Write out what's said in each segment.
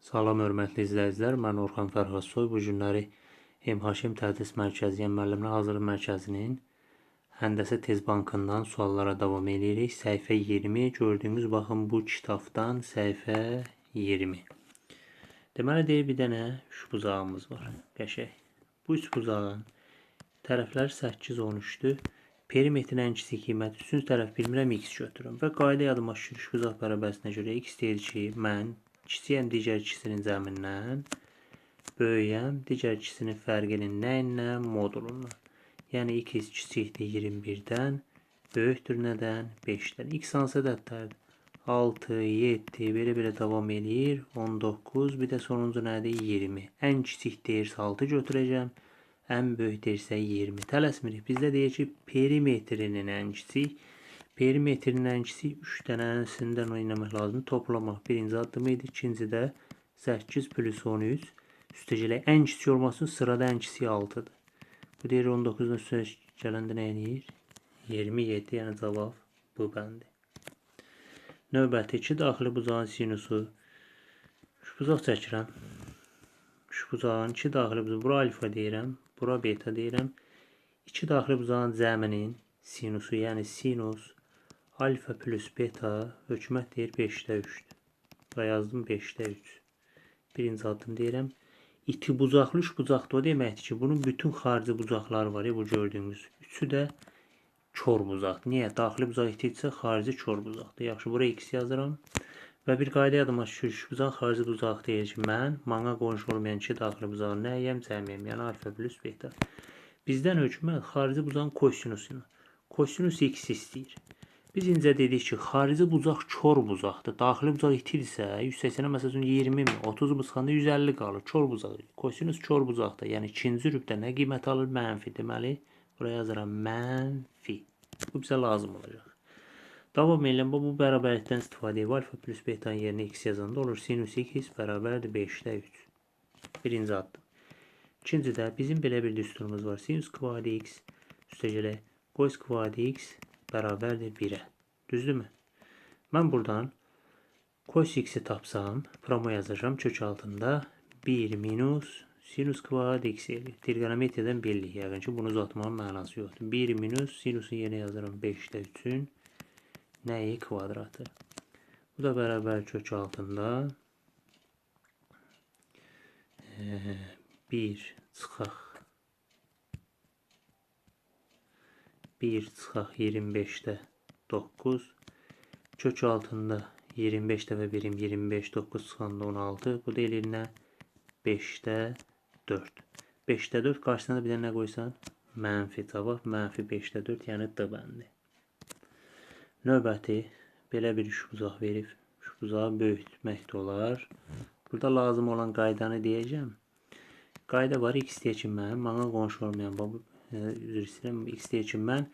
Salam hörmətli izləyicilər, mən Orxan Fərhadsoy. Bu günləri MHM Tədris Mərkəzi, yəni müəllimlər hazırlıq mərkəzinin Həndəsə Tez Bankından suallara davam edirik. Səhifə 20 gördüyünüz baxın bu kitabdan səhifə 20. Deməli deyir bir dənə üç buzağımız var. Qəşəng. Bu üç buzağın tərəfləri 8 13-dür. Perimetrin ən kiçik qiyməti üçüncü tərəf bilmirəm x götürürəm və qayda yadıma düşür. Üç buzaq bərabərisinə görə x deyir ki, mən kiçiyəm digər ikisinin cəmindən, böyüyəm digər ikisinin fərqinin nəyindən? Modulundan. Yəni x kiçikdir 21-dən, böyükdür nədən? 5-dən. x hansı ədədlərdir? 6, 7, belə-belə davam eləyir. 19, bir də sonuncu nədir? 20. Ən kiçik deyirsə 6 götürəcəm. Ən böyük deyirsə 20. Tələsmirik. Bizdə deyir ki, perimetrinin ən kiçik Perimetrin ən kiçik 3 dənəsindən oynamaq lazımdır. Toplamaq birinci addımı idi. İkinci də 8 plus 13. Üstəgələ ən kiçik olması sırada ən kiçik 6-dır. Bu deyir 19-dan üstə gələndə nə edir? 27, yəni cavab bu bəndi. Növbəti 2 daxili buzağın sinusu. Şu buzaq çəkirəm. Şu buzağın 2 daxili buzaq. Bura alfa deyirəm. Bura beta deyirəm. 2 daxili buzağın cəminin sinusu, yəni sinus alfa plus beta hökumət deyir 5-də 3-dür. Və yazdım 5-də 3. Birinci addım deyirəm. İti bucaqlı üç bucaqda o deməkdir ki, bunun bütün xarici bucaqları var ya bu gördüyünüz. Üçü də kör bucaqdır. Niyə? Daxili bucaq itirsə xarici kör bucaqdır. Yaxşı, buraya x yazıram. Və bir qayda yadıma düşür. Üç bucaq xarici bucaq deyir ki, mən mana qonşu olmayan iki daxili bucağın nəyəm? Cəmiyəm. Yəni alfa plus beta. Bizdən hökmət xarici bucağın kosinusunu. Kosinus x istəyir. Biz incə dedik ki, xarici bucaq kör bucaqdır. Daxili bucaq itirsə, 180-ə məsələn 20 mi, 30 mu çıxanda 150 qalır. Kör bucaq. Kosinus kör bucaqdır. Yəni ikinci rübdə nə qiymət alır? Mənfi. Deməli, buraya yazıram mənfi. Bu bizə lazım olacaq. Davam edelim. Bu, bərabərlikdən istifadə edib. Alfa plus beta yerinə x yazanda olur. Sinus x bərabərdir 5-də 3. Birinci addım. İkincidə bizim belə bir düsturumuz var. Sinus kvadrati x üstəgələ cos kvadrati x bərabərdir 1-ə. Düzdürmü? Mən buradan cos x-i tapsam, promo yazacağım kök altında 1 minus sinus kvadrat x eləyir. Trigonometriyadan belli. Yəqin ki, bunu uzatmağın mənası yoxdur. 1 minus sinusun yerinə yazıram 5-də 3-ün nəyi kvadratı. Bu da bərabər kök altında 1 çıxaq 1 çıxaq 25-də 9. Kök altında 25-də və 1-im 25, 9 çıxanda 16. Bu da eləyir nə? 5-də 4. 5-də 4 qarşısına da bir dənə nə qoysan? Mənfi cavab. Mənfi 5-də 4, yəni D bəndi. Növbəti belə bir üç buzaq verib. Üç buzağı böyütmək də olar. Burada lazım olan qaydanı deyəcəm. Qayda var, x deyək ki, mən, mənə qonşu olmayan, üzr istəyirəm, x deyək ki, mən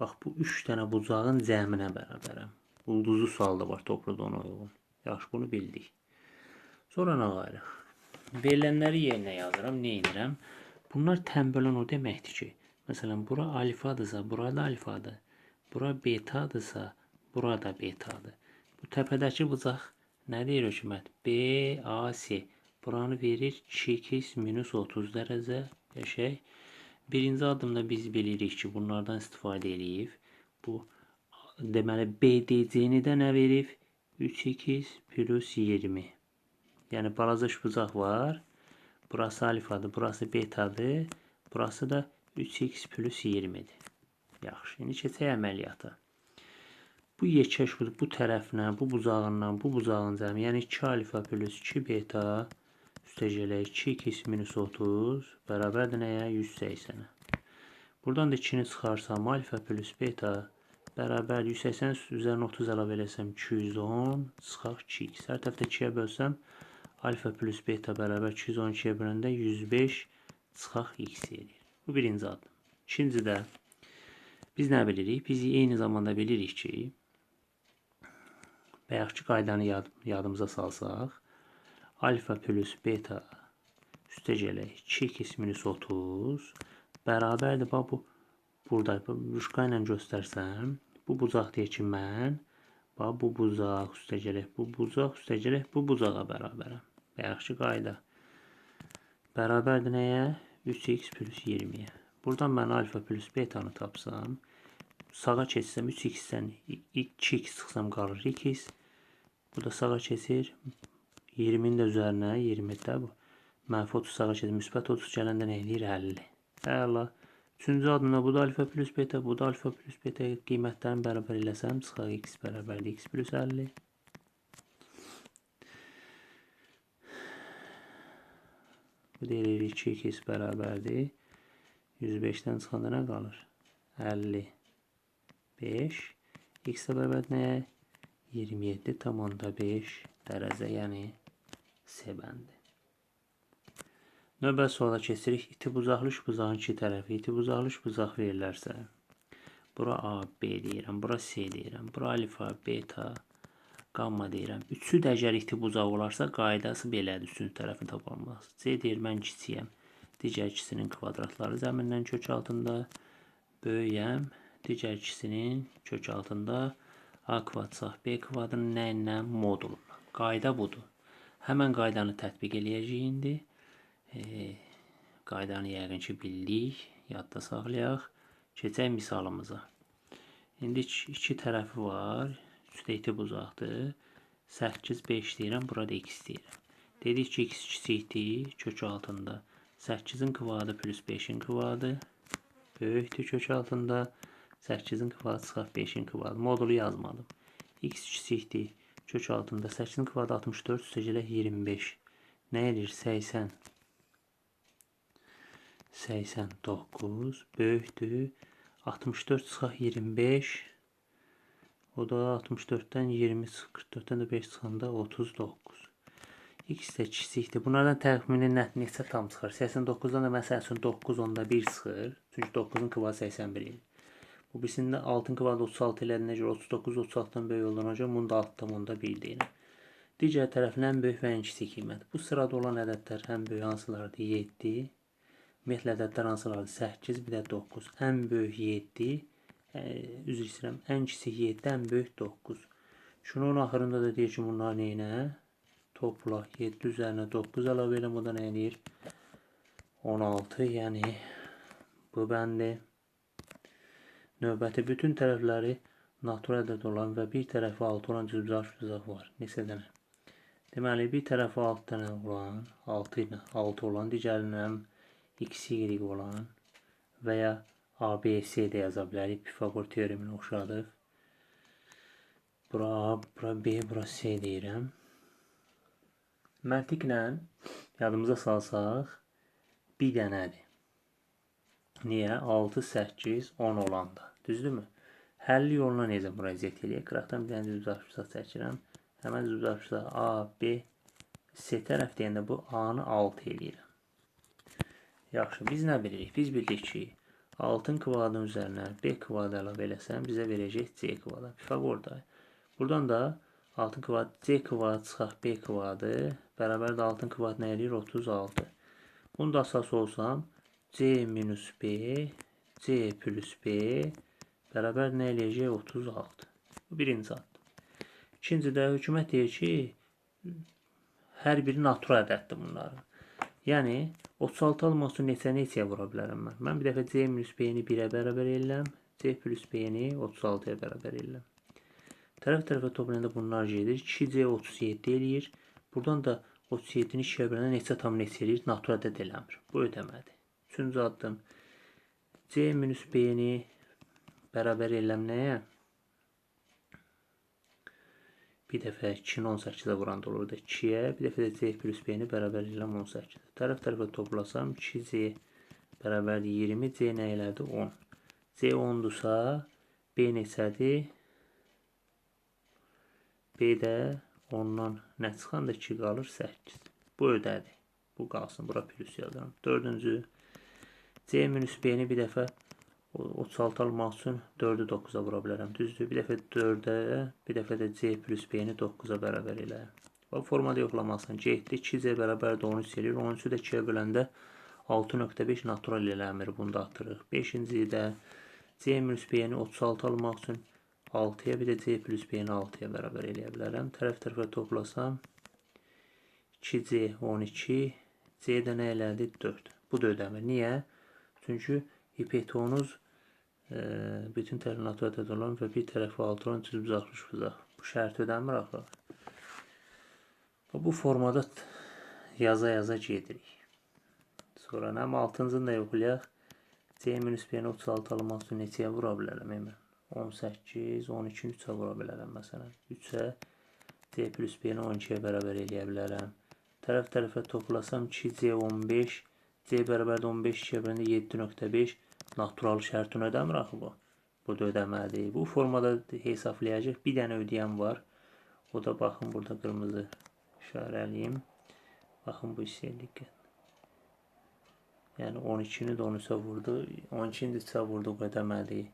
bax bu 3 dənə bucağın cəminə bərabərəm. Ulduzlu sualda var topluda ona uyğun. Yaxşı, bunu bildik. Sonra nə qayırıq? Verilənləri yerinə yazıram, nə edirəm? Bunlar tənbələn o deməkdir ki, məsələn, bura alfadırsa, bura da alfadır. Bura betadırsa, bura da betadır. Bu təpədəki bucaq nə deyir hökumət? B, A, C. Buranı verir 2x minus 30 dərəcə. Qəşək. Birinci addımda biz bilirik ki, bunlardan istifadə edib. Bu deməli BDC-ni də nə verib? 3x plus 20. Yəni balaca şbucaq var. Burası alfadır, burası betadır. Burası da 3x plus 20-dir. Yaxşı, indi keçək əməliyyata. Bu yekəş bu, tərəflə, bu bucağından, bu bucağın cəmi, yəni 2 alfa plus 2 beta üstəgələ 2x minus 30 bərabərdir nəyə? 180-ə. Buradan da 2-ni çıxarsam alfa plus beta bərabər 180 üzərinə 30 əlavə eləsəm 210 çıxaq 2x. Hər tərəfdə 2-yə bölsəm alfa plus beta bərabər 212-yə böləndə 105 çıxaq x edir. Bu birinci addım. İkincidə biz nə bilirik? Biz eyni zamanda bilirik ki, bayaqki qaydanı yad, yadımıza salsaq, alfa plus beta üstə gələk 2x minus 30 bərabərdir. Bax bu burada ruşqa ilə göstərsəm, bu bucaq deyək ki, mən bax bu bucaq üstə gələk, bu bucaq üstə gələk, bu bucağa bərabərəm. Yaxşı qayda. Bərabərdir nəyə? 3x plus 20-yə. Buradan mən alfa plus betanı tapsam, sağa keçsəm 3x-dən 2x çıxsam qalır 2x. Bu da sağa keçir. 20-nin də üzərinə 20-də bu. Mənfi 30 sağa keçir. Müsbət 30 gələndə nə eləyir? 50. Əla. Üçüncü adımda bu da alfa plus beta, bu da alfa plus beta qiymətlərini bərabər eləsəm, çıxar x bərabərdir x plus 50. Bu deyilir 2x bərabərdir. 105-dən çıxanda nə qalır? 55. X də bərabər nəyə? 27 tam onda 5 dərəcə, yəni C bəndi. Növbət suala keçirik. İti bucaqlış buzağın iki tərəfi. İti bucaqlış buzaq verilərsə, bura A, B deyirəm, bura C deyirəm, bura alfa, beta, qamma deyirəm. Üçü də əgər iti bucaq olarsa, qaydası belədir, üçüncü tərəfin tapılması. C deyir, mən kiçiyəm. Digər ikisinin kvadratları zəmindən kök altında böyüyəm. Digər ikisinin kök altında A kvadrat B kvadratının nə ilə modulundan. Qayda budur. Həmən qaydanı tətbiq eləyəcəyik indi. E, qaydanı yəqin ki bildik, yadda saxlayaq. Keçək misalımıza. İndi iki tərəfi var. Üstə iti buzaqdır. 8, 5 deyirəm, burada x deyirəm. Dedik ki, x kiçikdir, kök altında. 8-in kvadı plus 5-in kvadı böyükdür kök altında. 8-in kvadı çıxar 5-in kvadı. Modulu yazmadım. x kiçikdir, kök altında. 8-in kvadı 64, üstəgələ 25. Nə edir? 80. 89 böyükdür. 64 çıxaq 25. O da 64-dən 20 44-dən də 5 çıxanda 39. X də kiçikdir. Bunlardan təxmini nə, neçə tam çıxır? 89-dan da məsəl üçün 9 onda 1 çıxır. Çünki 9-un kvadraты 81 idi. Bu birisində 6-ın kvadraты 36 elədiyinə görə 39 36-dan böyük olduğuna görə bunu da 6 onda 1 deyirəm. Digər tərəfin ən böyük və ən kiçik qiymət. Bu sırada olan ədədlər ən böyük hansılardır? 7. Ümumiyyətlə ədədlər hansılardır? 8, bir də 9. Ən böyük 7, üzr istəyirəm, ən kiçik 7, ən böyük 9. Şunun axırında da deyir ki, bunlar neynə? Topla 7 üzərinə 9 əlavə eləm, o da nə edir? 16, yəni bu bəndi. Növbəti bütün tərəfləri natural ədəd olan və bir tərəfi 6 olan cüzbüzar cüzaq var. Neçə dənə? Deməli, bir tərəfi 6 dənə olan, 6 ilə 6 olan, digərindən x, y olan və ya A, B, C də yaza bilərik. Pifagor teoreminə oxşadıq. Bura A, bura B, bura C deyirəm. Məntiqlə yadımıza salsaq bir dənədir. Niyə? 6, 8, 10 olanda. Düzdürmü? Həll yoluna necə müraciət eləyək? Qıraqdan bir dənə düzəltmişsə çəkirəm. Həmən düzəltmişsə A, B, C tərəf deyəndə bu A-nı 6 eləyirəm. Yaxşı, biz nə bilirik? Biz bilirik ki, 6-ın kvadratının üzərinə b kvadrat əlavə eləsəm bizə verəcək c kvadrat. Pifagorda. Buradan da 6 kvadrat c kvadrat çıxaq b kvadratı bərabər də 6-ın kvadratı nə eləyir? 36. Bunu da əsas olsam c minus b c plus b bərabər nə eləyəcək? 36. Bu birinci addır. İkincidə hökumət deyir ki, hər biri natural ədəddir bunların. Yəni 36 almaq üçün neçə neçəyə vura bilərəm mən? Mən bir dəfə C minus B-ni 1-ə bərabər eləm, C plus B-ni 36-ya bərabər eləm. Tərəf-tərəfə toplayanda bunlar gedir. 2C 37 eləyir. Buradan da 37-ni 2-yə böləndə neçə tam neçə eləyir? Natural ədəd eləmir. Bu ödəmədir. Üçüncü addım. C minus B-ni bərabər eləm nəyə? Bir dəfə 2-ni 18-ə vuranda olur da 2-yə, bir dəfə də c plus b-ni bərabər eləm 18. Tərəf tərəfə toplasam 2c bərabər 20, c nə elədi? 10. c 10-dursa, b neçədir? b də 10-dan nə çıxanda 2 qalır? 8. Bu ödədir. Bu qalsın, bura plus yazıram. Dördüncü, c minus b-ni bir dəfə 36 almaq üçün 4-ü 9-a vura bilərəm. Düzdür? Bir dəfə 4-ə, bir dəfə də C plus B-ni 9-a bərabər elə. Və formada yoxlamasan. C-də 2C bərabər də 13 eləyir. 13-ü də 2-yə böləndə 6.5 natural eləmir. Bunu da atırıq. 5-ci də C minus B-ni 36 almaq üçün 6-ya, bir də C plus B-ni 6-ya bərabər eləyə bilərəm. Tərəf tərəfə toplasam 2C 12, C də nə elədi? 4. Bu da ödəmir. Niyə? Çünki hipotenuz bütün tərəfləri ödədir olan və bir tərəfi 6 olan düz uzaqlış uzaq. Bu şərt ödəmir axı. Bu formada t- yaza yaza gedirik. Sonra nə 6-cını da yoxlayaq. C minus B-ni 36 almaq üçün neçəyə vura bilərəm hemen? 18, 12-ni 3-ə vura bilərəm məsələn. 3-ə C plus B-ni 12-yə bərabər eləyə bilərəm. Tərəf tərəfə toplasam 2C 15, C bərabər də 15 2-yə böləndə 7.5 natural şərtini ödəmir axı bu. Bu da ödəməlidir. Bu formada hesablayacaq. Bir dənə ödəyən var. O da baxın burada qırmızı işarəliyim. Baxın bu hissəyə diqqət. Yəni 12-ni də 13-ə vurdu. 12-ni də 3-ə vurdu ödəməlidir.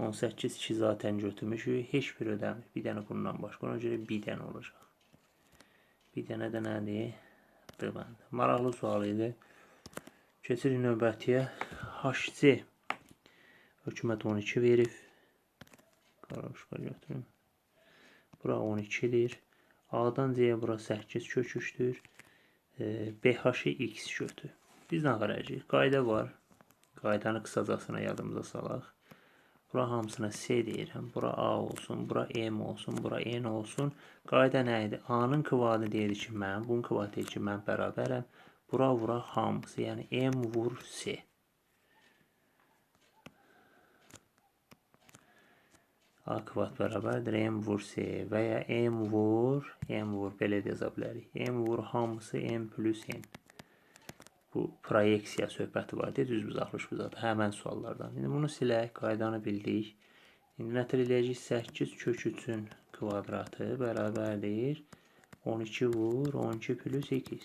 18 2 zaten götürmüşük. Heç bir ödəmir. Bir dənə bundan başqa. Ona görə bir dənə olacaq. Bir dənə də nədir? D bəndə. Maraqlı sual idi. Keçirik növbətiyə. HC. Hökumət 12 verib. Qarışqa götürüm. Bura 12-dir. A-dan C-yə bura 8 köküşdür. E, BH-ı X götür. Biz nə qarayacağıq? Qayda var. Qaydanı qısacasına yadımıza salaq. Bura hamısına S deyirəm. Bura A olsun, bura M olsun, bura N olsun. Qayda nə idi? A-nın kvadı deyir ki, mən, bunun kvadı deyir ki, mən bərabərəm. Bura vura hamısı, yəni M vur S. A kvad bərabərdir M vur S və ya M vur, M vur, belə də yaza bilərik. M vur hamısı M plus N. Bu proyeksiya söhbəti var deyə düz buzacaqlış buzadı. Həmən suallardan. İndi bunu silək, qaydanı bildik. İndi nətər eləyəcəyik? 8 kök 3-ün kvadratı bərabərdir 12 vur 12 plus 2.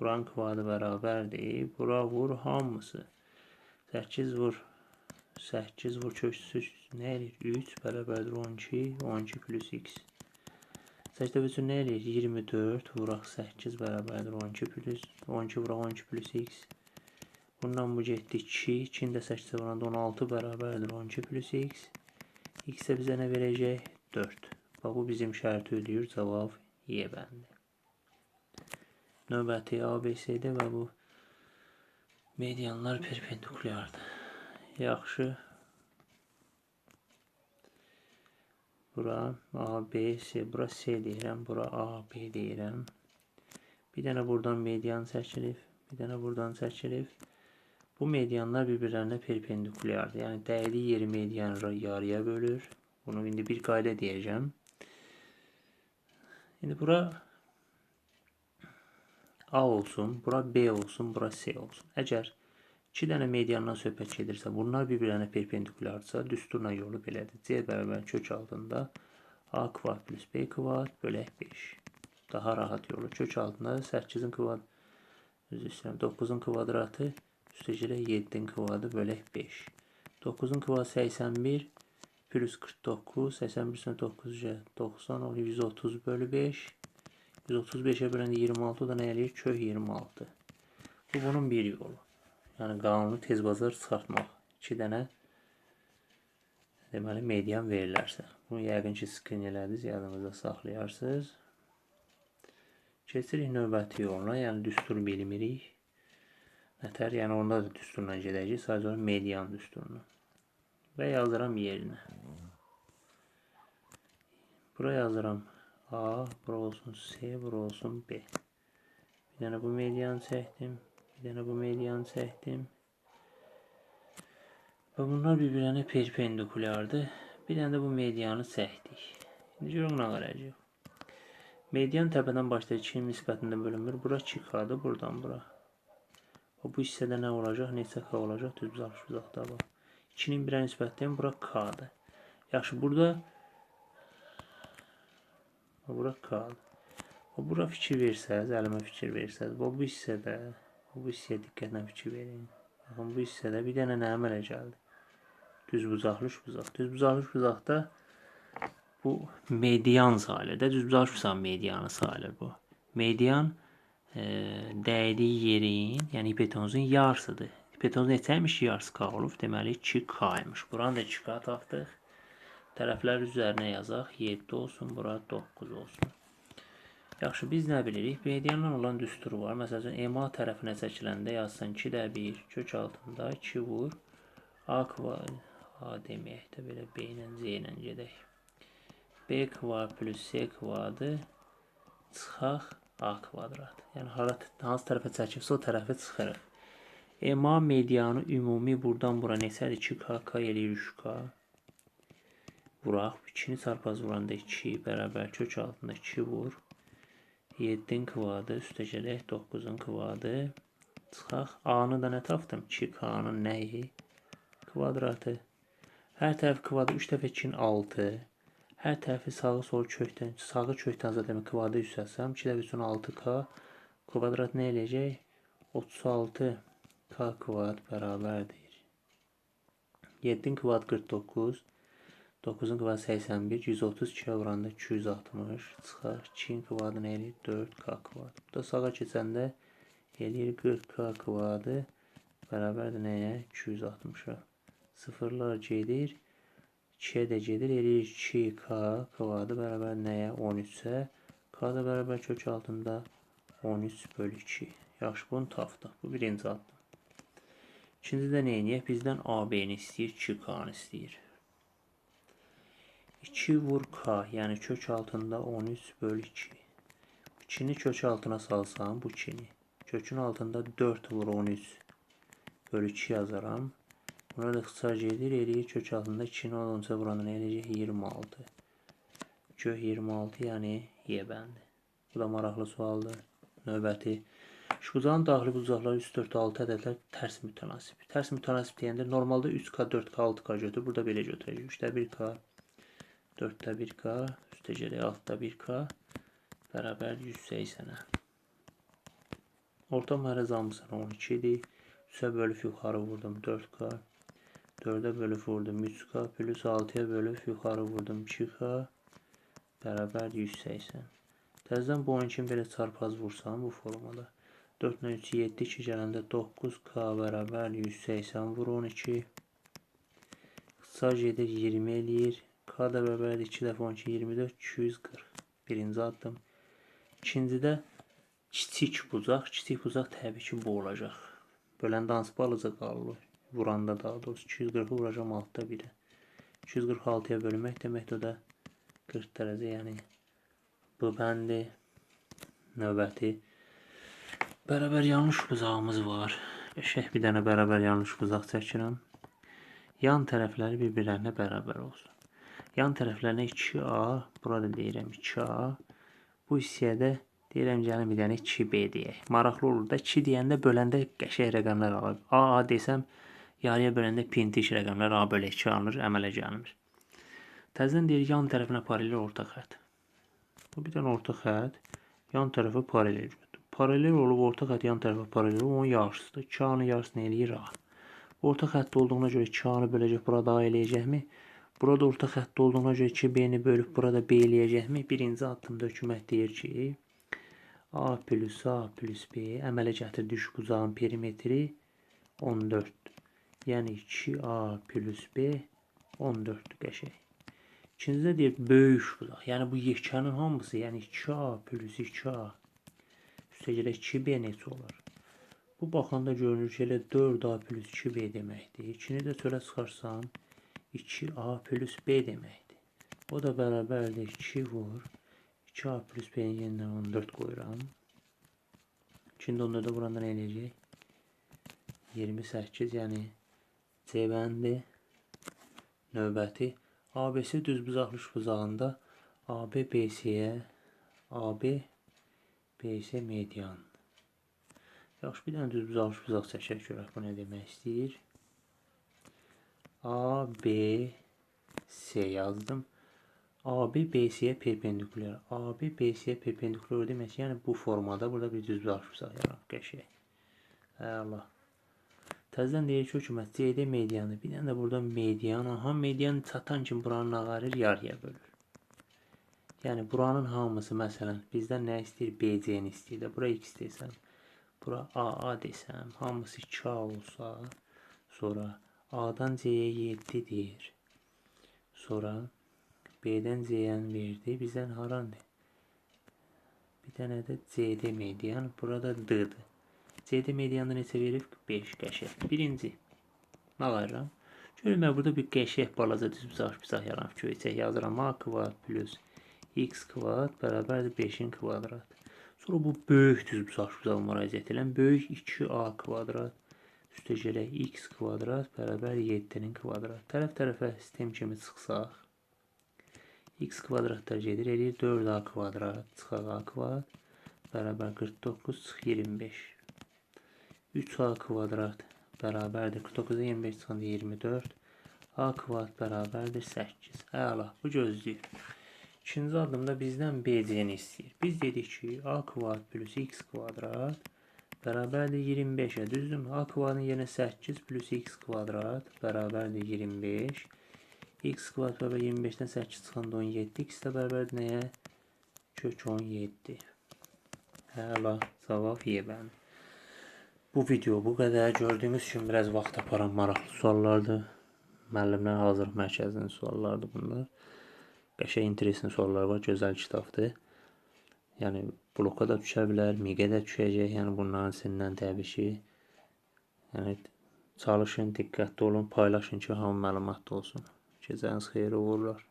Buranın kvadı bərabərdir. Bura vur hamısı. 8 vur 8 vur kök 3 nə eləyir? 3 bərabərdir 12, 12 plus x. 8 üçün nə eləyir? 24 vuraq 8 bərabərdir 12 plus 12 vuraq 12 plus x. Bundan bu getdi 2. 2-ni də 8-ə vuranda 16 bərabərdir 12 plus x. X də bizə nə verəcək? 4. Bax bu bizim şərti ödəyir. Cavab Y bəndi. Növbəti ABC-də və bu medianlar perpendikulyardır. Yaxşı. Bura A, B, C. Bura C deyirəm. Bura A, B deyirəm. Bir dənə buradan median çəkilib. Bir dənə buradan çəkilib. Bu medianlar bir-birlərinə perpendikulyardır. Yəni dəydiyi yeri medianı yarıya bölür. Bunu indi bir qayda deyəcəm. İndi bura A olsun, bura B olsun, bura C olsun. Əgər iki dənə mediandan söhbət gedirsə, bunlar bir-birinə perpendikulyarsa, düsturla yolu belədir. C bərabər kök altında A kvad plus B kvad bölək 5. Daha rahat yolu. Kök altında 8-in kvad, üzr istəyirəm, 9-un kvadratı üstəgələ 7-in kvadı bölək 5. 9-un kvadı 81 plus 49, 81 9 90 olur 130 bölü 5. 135'e böləndə 26 da nə eləyir? Kök 26. Bu bunun bir yolu. Yəni qanunu tez bazar çıxartmaq. 2 dənə deməli median verilərsə. Bunu yəqin ki skrin elədiniz, yadınızda saxlayarsınız. Keçirik növbəti yoluna, yəni düstur bilmirik. Nətər? Yəni onda da düsturla gedəcəyik, sadəcə olaraq median düsturuna. Və yazıram yerinə. Bura yazıram A, bura olsun C, bura olsun B. Bir dənə bu medianı çəkdim. Bir dənə bu medianı çəkdim. Və bunlar bir-birinə perpendikulyardır. Bir dənə də bu medianı çəkdik. İndi görün nə qalacaq. Median təpədən başlayır 2 nisbətində bölünmür. Bura 2K-dır, buradan bura. Və bu hissədə nə olacaq? Neçə K olacaq? Düz bizarış bizaqda var. 2-nin 1-ə nisbətdən bura K-dır. Yaxşı, burada bura K-dır. Bura fikir versəz, əlimə fikir versəz, bu hissədə, bu hissəyə diqqətlə fikir verin. Baxın, bu hissədə bir dənə nə əmələ gəldi? Düz bucaqlış buzaq. Düz bucaqlış buzaqda bu median sayılır. Düz bucaqlış buzaq medianı sayılır bu. Median e, dəydiyi yerin, yəni hipotenuzun yarısıdır. Hipotenuz neçəymiş? Yarısı K olub. Deməli 2K-ymış. Buranı da 2K tapdıq. Tərəflər üzərinə yazaq. 7 olsun, bura 9 olsun. Yaxşı, biz nə bilirik? Medianla olan düsturu var. Məsələn, EMA tərəfinə çəkiləndə yazsan 2-də 1 kök altında 2 vur. A kvad A deməyək də belə B ilə Z ilə gedək. B kvad plus C kvadı çıxaq A kvadrat. Yəni hara hansı tərəfə çəkibsə o tərəfə çıxırıq. EMA medianı ümumi buradan bura neçədir? 2K, K eləyir 3K. Vuraq. 2-ni çarpaz vuranda 2 bərabər kök altında 2 vur. 7-nin kvadı üstə gələk 9-un kvadı. Çıxaq. A-nı da nə tapdım? 2K-nın nəyi? Kvadratı. Hər tərəf kvadı 3 dəfə 2-nin 6. Hər tərəfi sağı sol kökdən, sağı kökdən zaten kvadı yüksəlsəm 2 dəfə 3-ün 6K kvadrat nə eləyəcək? 36K kvad bərabərdir. 7-nin kvad 49. 9-un kvadı 81. 132-yə vuranda 260 çıxar. 2-nin kvadı nə eləyir? 4K kvad. Bu da sağa keçəndə eləyir 40K kvadı bərabərdir nəyə? 260-a. Sıfırlar gedir. 2'ye də gedir. Eləyir 2K kvadı bərabər nəyə? 13-ə. K da bərabər kök altında 13 bölü 2. Yaxşı, bunu tapdıq. Bu birinci addım. İkincidə nə edək? Bizdən AB-ni istəyir, 2K-nı istəyir. 2 vur K, yəni kök altında 13 bölü 2. 2-ni kök altına salsam, bu 2-ni. Kökün altında 4 vur 13 bölü 2 yazaram. Buna da ixtisar gedir. Eləyir kök altında 2-ni 10-ca vuranda nə eləyəcək? 26. Kök 26 yəni Y bəndi. Bu da maraqlı sualdır. Növbəti. Şucağın daxili bucaqları 3, 4, 6 ədədlər tərs mütənasib. Tərs mütənasib deyəndə normalda 3K, 4K, 6K götür. Burada belə götürəcək. 3-də 1K, 4-də 1K, üstə gələk 6-da 1K bərabər 180-ə. Orta mərəz almısan 12 idi. 3-ə bölüb yuxarı vurdum 4K. 4'e bölüp vurdum 3K plus 6'ya bölüp yukarı vurdum 2K beraber 180. Təzədən bu 12 belə çarpaz vursam bu formada 4 ilə 3 7 2 gələndə 9K bərabər 180 vur 12 İxtisar gedir 20 eləyir K da bərabərdir 2 dəfə 12 24 240 birinci addım İkincidə kiçik bucaq kiçik bucaq təbii ki bu olacaq böləndə hansı balaca qalır vuranda daha doğrusu 240'ı vuracağım altta biri. 246'ya bölmek demek o da 40 derece yani bu bəndi növbəti bərabər yanlış buzağımız var. Qəşəng bir dənə bərabər yanlış buzaq çəkirəm. Yan tərəfləri bir-birlərinə bərabər olsun. Yan tərəflərinə 2A, burada deyirəm 2A. Bu hissiyədə deyirəm gəlin bir dənə 2B deyək. Maraqlı olur da 2 deyəndə böləndə qəşəng rəqəmlər alır. A desəm Yarıya böləndə pintiş rəqəmlər A bölü 2 alınır, əmələ gəlinir. Təzədən deyir, yan tərəfinə paralel orta xətt. Bu bir dənə orta xətt, yan tərəfə paralel. Paralel olub orta xətt yan tərəfə paralel olub, onun yarısıdır. 2A-nın yarısını eləyir A. Orta xətt olduğuna görə 2A-nı böləcək, burada A eləyəcəkmi? Burada orta xətt olduğuna görə 2B-ni bölüb burada B eləyəcəkmi? Birinci addımda hökumət deyir ki, A plus A plus B əmələ gətir düş bucağın perimetri 14. Yəni 2A plus B 14-dür qəşəng. İkincidə deyir böyük budaq. Yəni bu yekənin hamısı, yəni 2A plus 2A üstə gələk 2B necə olar? Bu baxanda görünür ki, elə 4A plus 2B deməkdir. 2-ni də çölə çıxarsan 2A plus B deməkdir. O da bərabərdir 2 vur 2A plus B-nin yenidən 14 qoyuram. 2-ni də 14-ə vuranda nə eləyəcək? 28 yəni C bəndi növbəti ABC düzbucaqlı bucağında AB BC-yə AB BC median. Yaxşı, bir dənə düzbucaqlı bucaq çəkək görək bu nə demək istəyir. A, B, C yazdım. AB BC-yə perpendikulyar. AB BC-yə perpendikulyar demək ki, yəni bu formada burada bir düzbucaqlı bucaq yaranır. Qəşəng. Allah. Təzədən deyir ki, hökumət CD medianı. Bir dənə də burada median. Aha, median çatan kimi buranın ağarır, yarıya bölür. Yəni buranın hamısı məsələn bizdən nə istəyir? BC-ni istəyir də. Bura x desəm, bura AA desəm, hamısı 2A olsa, sonra A-dan C-yə 7 deyir. Sonra B-dən C-yə verdi. Bizdən harandır? Bir dənə də CD median. Burada D-dir. CD medianı neçə verib? 5 qəşəng. Birinci. Bağlayıram. Görün mən burada bir qəşəng balaca düz bizah bizah yaran köçək yazıram. A kvadrat plus x kvadrat bərabərdir 5-in kvadrat. Sonra bu böyük düz bizah bizah müraciət edirəm. Böyük 2a kvadrat üstə gələk x kvadrat bərabər 7-nin kvadrat. Tərəf-tərəfə sistem kimi çıxsaq x kvadratlar gedir, eləyir 4a kvadrat çıxaq a kvadrat bərabər 49 çıx 25. 3a kvadrat bərabərdir 49-a 25 çıxanda 24. a kvadrat bərabərdir 8. Əla, bu gözləyir. İkinci addımda bizdən BC-ni istəyir. Biz dedik ki, a kvadrat plus x kvadrat bərabərdir 25-ə, düzdürmü? a kvadratın yerinə 8 plus x kvadrat bərabərdir 25. x kvadrat bərabər 25-dən 8 çıxanda 17. x də bərabərdir nəyə? Kök 17. Əla, cavab Y bəli. Bu video bu qədər. Gördüyünüz kimi biraz vaxt aparan maraqlı suallardır. Müəllimlər hazırlıq mərkəzinin suallarıdır bunlar. Qəşəng interesli suallar var, gözəl kitabdır. Yəni bloka da düşə bilər, miqə də düşəcək. Yəni bunların içindən təbii ki, yəni çalışın, diqqətli olun, paylaşın ki, hamı məlumatlı olsun. Gecəniz xeyir uğurlar.